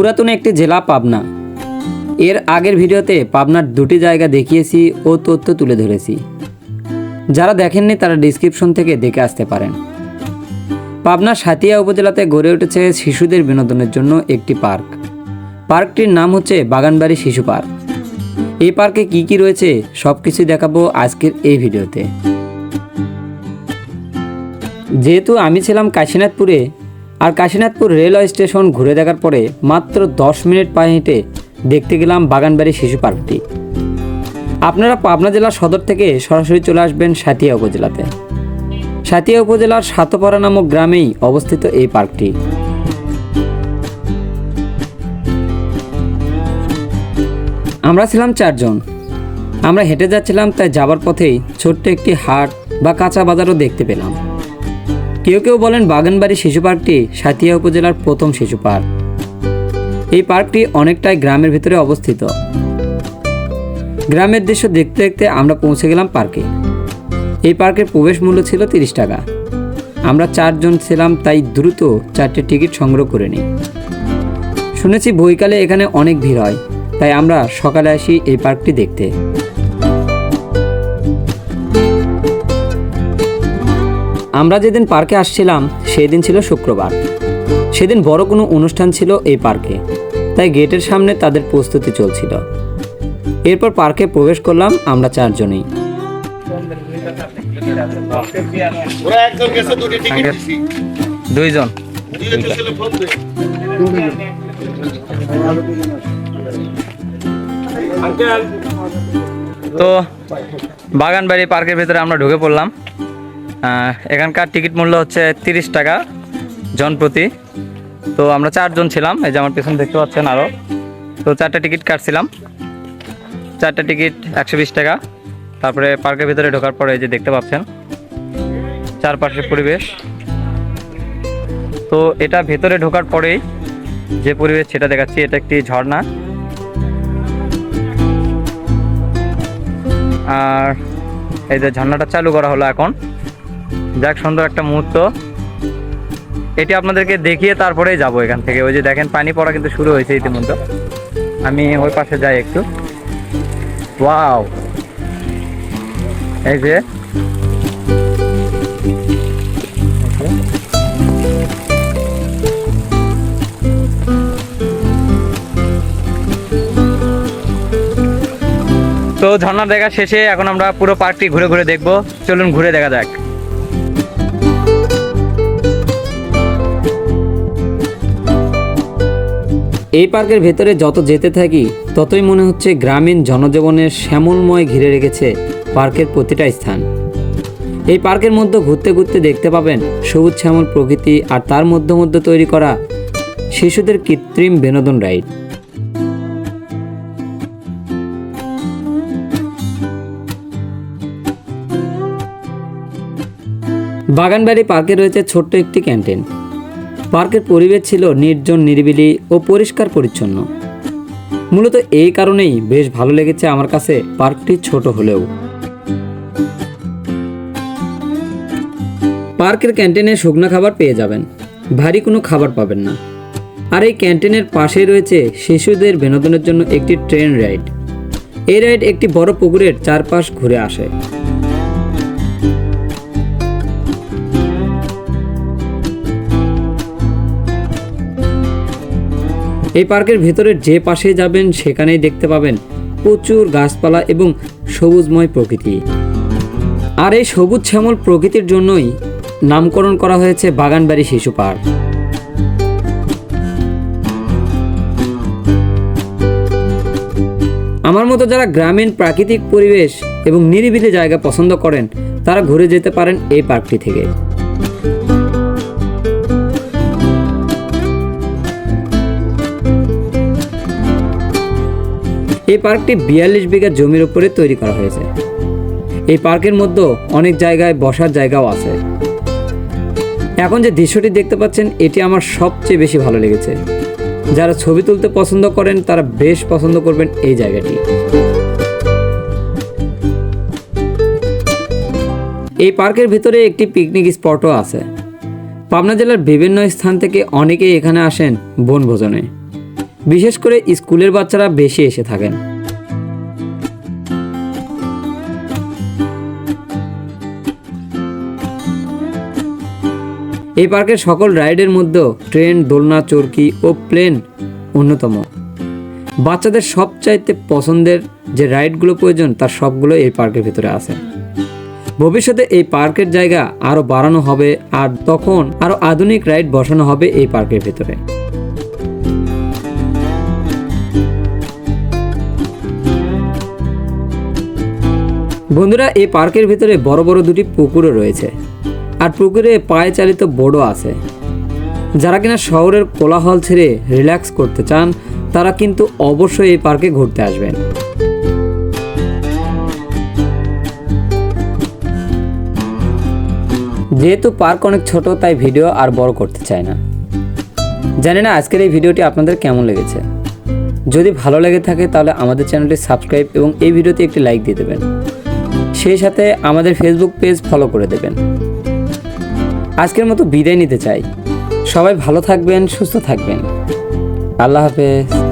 পুরাতন একটি জেলা পাবনা। এর আগের ভিডিওতে পাবনার দুটি জায়গা দেখিয়েছি ও তথ্য তুলে ধরেছি। যারা দেখেননি তারা ডিসক্রিপশন থেকে দেখে আসতে পারেন। পাবনার সাতিয়া উপজেলাতে গড়ে উঠেছে শিশুদের বিনোদনের জন্য একটি পার্ক। পার্কটির নাম হচ্ছে বাগানবাড়ি শিশু পার্ক। এই পার্কে কি কি রয়েছে সব কিছু দেখাবো আজকের এই ভিডিওতে। যেহেতু আমি ছিলাম কাশীনাথপুরে আর কাশীনাথপুর রেলওয়ে স্টেশন ঘুরে দেখার পরে মাত্র দশ মিনিট পায়ে হেঁটে দেখতে গেলাম বাগানবাড়ি শিশু পার্কটি। আপনারা পাবনা জেলার সদর থেকে সরাসরি চলে আসবেন সাতিয়া উপজেলাতে। সাতিয়া উপজেলার সাতপাড়া নামক গ্রামেই অবস্থিত এই পার্কটি। আমরা ছিলাম চারজন। আমরা হেঁটে যাচ্ছিলাম তাই যাবার পথেই ছোট্ট একটি হাট বা কাঁচা বাজারও দেখতে পেলাম। কেউ কেউ বলেন বাগানবাড়ি শিশু পার্কটি সাতিয়া উপজেলার প্রথম শিশু পার্ক। এই পার্কটি অনেকটাই গ্রামের ভিতরে অবস্থিত। গ্রামের দৃশ্য দেখতে দেখতে আমরা পৌঁছে গেলাম পার্কে। এই পার্কের প্রবেশ মূল্য ছিল তিরিশ টাকা। আমরা চারজন ছিলাম, তাই দ্রুত চারটে টিকিট সংগ্রহ করে নিই। শুনেছি বইকালে এখানে অনেক ভিড় হয়, তাই আমরা সকালে আসি এই পার্কটি দেখতে। আমরা যেদিন পার্কে আসছিলাম সেই দিন ছিল শুক্রবার। সেদিন বড় কোনো অনুষ্ঠান ছিল এই পার্কে তাই গেটের সামনে তাদের প্রস্তুতি চলছিল। এরপর পার্কে প্রবেশ করলাম আমরা চারজনেই। দুইজন। তো বাগানবাড়ি পার্কের ভিতরে আমরা ঢুকে পড়লাম। এখানকার টিকিট মূল্য হচ্ছে তিরিশ টাকা জন প্রতি। তো আমরা চারজন ছিলাম, এই যে আমার পেছনে দেখতে পাচ্ছেন আরও তো চারটা টিকিট কাটছিলাম। চারটা টিকিট একশো বিশ টাকা। তারপরে পার্কের ভিতরে ঢোকার পরে এই যে দেখতে পাচ্ছেন, চারপাশের পরিবেশ। তো এটা ভেতরে ঢোকার পরেই যে পরিবেশ সেটা দেখাচ্ছি, এটা একটি ঝর্ণা। আর এই যে ঝর্ণাটা চালু করা হলো এখন। যাক, সুন্দর একটা মুহূর্ত। এটি আপনাদেরকে দেখিয়ে তারপরেই যাব এখান থেকে। ওই যে দেখেন, পানি পড়া কিন্তু শুরু হয়েছে ইতিমধ্যে। আমি ওই পাশে যাই একটু। ওয়াও! এই যে। তো ঝর্ণা দেখা শেষে, এখন আমরা পুরো পার্কটি ঘুরে ঘুরে দেখব। চলুন ঘুরে দেখা যাক। এই পার্কের ভেতরে যত যেতে থাকি, ততই মনে হচ্ছে গ্রামীণ জনজীবনের শ্যামলময় ঘিরে রেখেছে পার্কের প্রতিটা স্থান। এই পার্কের মধ্যে ঘুরতে ঘুরতে দেখতে পাবেন সবুজ শ্যামল প্রকৃতি আর তার মধ্যে মধ্যে তৈরি করা শিশুদের কৃত্রিম বিনোদন রাইড। বাগানবাড়ি পার্কে রয়েছে ছোট্ট একটি ক্যান্টিন। পার্কের পরিবেশ ছিল নির্জন, নিরিবিলি ও পরিষ্কার পরিচ্ছন্ন। মূলত এই কারণেই বেশ ভালো লেগেছে আমার কাছে পার্কটি ছোট হলেও। পার্কের ক্যান্টিনে শুকনো খাবার পেয়ে যাবেন। ভারী কোনো খাবার পাবেন না। আর এই ক্যান্টিনের পাশেই রয়েছে শিশুদের বিনোদনের জন্য একটি ট্রেন রাইড। এই রাইড একটি বড় পুকুরের চারপাশ ঘুরে আসে। এই পার্কের ভেতরে যে পাশে যাবেন সেখানেই দেখতে পাবেন প্রচুর গাছপালা এবং সবুজময় প্রকৃতি। আর এই সবুজ শ্যামল প্রকৃতির জন্যই নামকরণ করা হয়েছে বাগানবাড়ি শিশু পার্ক। আমার মতো যারা গ্রামীণ প্রাকৃতিক পরিবেশ এবং নিরিবিলি জায়গা পছন্দ করেন, তারা ঘুরে যেতে পারেন এই পার্কটি থেকে। এই পার্কটি বিয়াল্লিশ বিঘা জমির উপরে তৈরি করা হয়েছে। এই পার্কের মধ্যে অনেক জায়গায় বসার জায়গাও আছে। এখন যে দৃশ্যটি দেখতে পাচ্ছেন, এটি আমার সবচেয়ে বেশি ভালো লেগেছে। যারা ছবি তুলতে পছন্দ করেন, তারা বেশ পছন্দ করবেন এই জায়গাটি। এই পার্কের ভিতরে একটি পিকনিক স্পটও আছে। পাবনা জেলার বিভিন্ন স্থান থেকে অনেকেই এখানে আসেন বনভোজনে। বিশেষ করে স্কুলের বাচ্চারা বেশি এসে থাকেন। এই পার্কের সকল রাইডের মধ্যেও ট্রেন, দোলনা, চরকি ও প্লেন অন্যতম। বাচ্চাদের সবচাইতে পছন্দের যে রাইডগুলো প্রয়োজন, তার সবগুলো এই পার্কের ভিতরে আছে। ভবিষ্যতে এই পার্কের জায়গা আরও বাড়ানো হবে আর তখন আরও আধুনিক রাইড বসানো হবে এই পার্কের ভিতরে। বন্ধুরা, এই পার্কের ভিতরে বড় বড় দুটি পুকুরও রয়েছে। আর পুকুরে পায়ে চালিত বোর্ডও আছে। যারা কিনা শহরের কোলাহল ছেড়ে রিল্যাক্স করতে চান, তারা কিন্তু অবশ্যই এই পার্কে ঘুরতে আসবেন। যেহেতু পার্ক অনেক ছোট, তাই ভিডিও আর বড় করতে চায় না। জানি না আজকের এই ভিডিওটি আপনাদের কেমন লেগেছে। যদি ভালো লেগে থাকে, তাহলে আমাদের চ্যানেলটি সাবস্ক্রাইব এবং এই ভিডিওতে একটি লাইক দিয়ে দেবেন। সেই সাথে আমাদের ফেসবুক পেজ ফলো করে দেবেন। আজকের মতো বিদায় নিতে চাই। সবাই ভালো থাকবেন, সুস্থ থাকবেন। আল্লাহ হাফেজ।